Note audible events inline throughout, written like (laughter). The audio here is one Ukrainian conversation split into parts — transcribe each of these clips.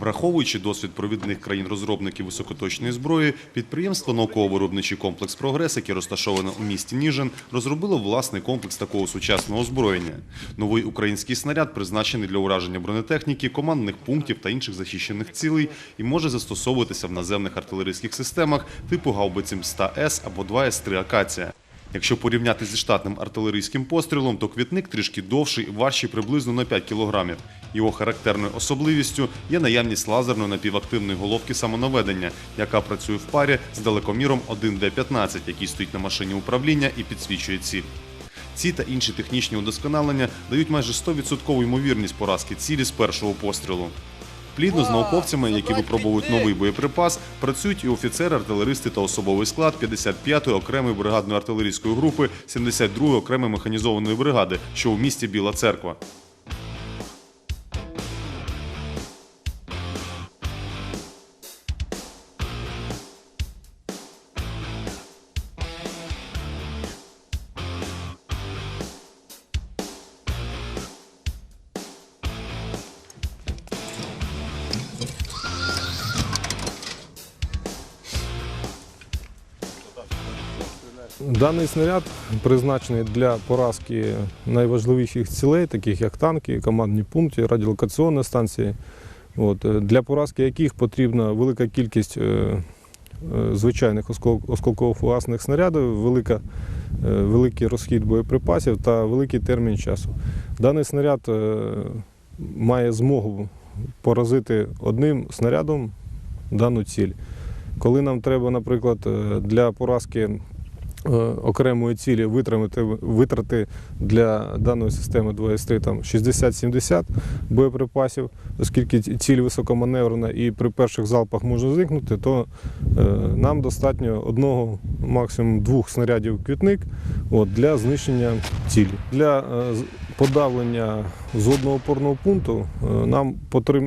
Враховуючи досвід провідних країн-розробників високоточної зброї, підприємство «Науково-виробничий комплекс «Прогрес», яке розташоване у місті Ніжин, розробило власний комплекс такого сучасного озброєння. Новий український снаряд призначений для ураження бронетехніки, командних пунктів та інших захищених цілей і може застосовуватися в наземних артилерійських системах типу гаубиці МСТА-С або 2С3 «Акація». Якщо порівняти зі штатним артилерійським пострілом, то квітник трішки довший важчий приблизно на 5 кілограмів. Його характерною особливістю є наявність лазерної напівактивної головки самонаведення, яка працює в парі з далекоміром 1D15, який стоїть на машині управління і підсвічує ціль. Ці та інші технічні удосконалення дають майже 100% ймовірність поразки цілі з першого пострілу. Плідно з науковцями, які випробовують новий боєприпас, працюють і офіцери, артилеристи та особовий склад 55-ї окремої бригадної артилерійської групи 72-ї окремої механізованої бригади, що у місті Біла Церква. Даний снаряд призначений для поразки найважливіших цілей, таких як танки, командні пункти, радіолокаційні станції, от, е, для поразки яких потрібна велика кількість е, е, звичайних оскол- осколково-фугасних снарядів, велика, великий розхід боєприпасів та великий термін часу. Даний снаряд має змогу поразити одним снарядом дану ціль. Коли нам треба, наприклад, для поразки окремої цілі витримати витрати для даної системи 2С3 там 60-70 боєприпасів, оскільки ціль високоманеврена і при перших залпах може зникнути, то е, нам достатньо одного, максимум двох снарядів квітник от, для знищення цілі. Для е, з- подавлення зодного опорного пункту е, нам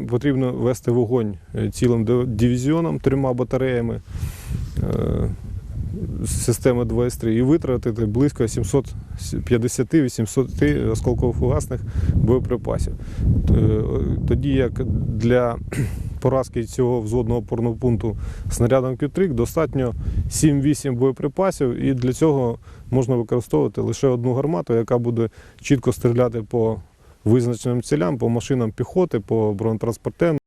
потрібно вести вогонь е, цілим див- дивізіоном, трьома батареями. Системи 2С3 і витратити близько 750-800 осколково-фугасних боєприпасів. Е, Тоді як для (clears throat) поразки цього взводного опорного пункту снарядом Q3 достатньо 7-8 боєприпасів, і для цього можна використовувати лише одну гармату, яка буде чітко стріляти по визначеним цілям, по машинам піхоти, по бронетранспортерам.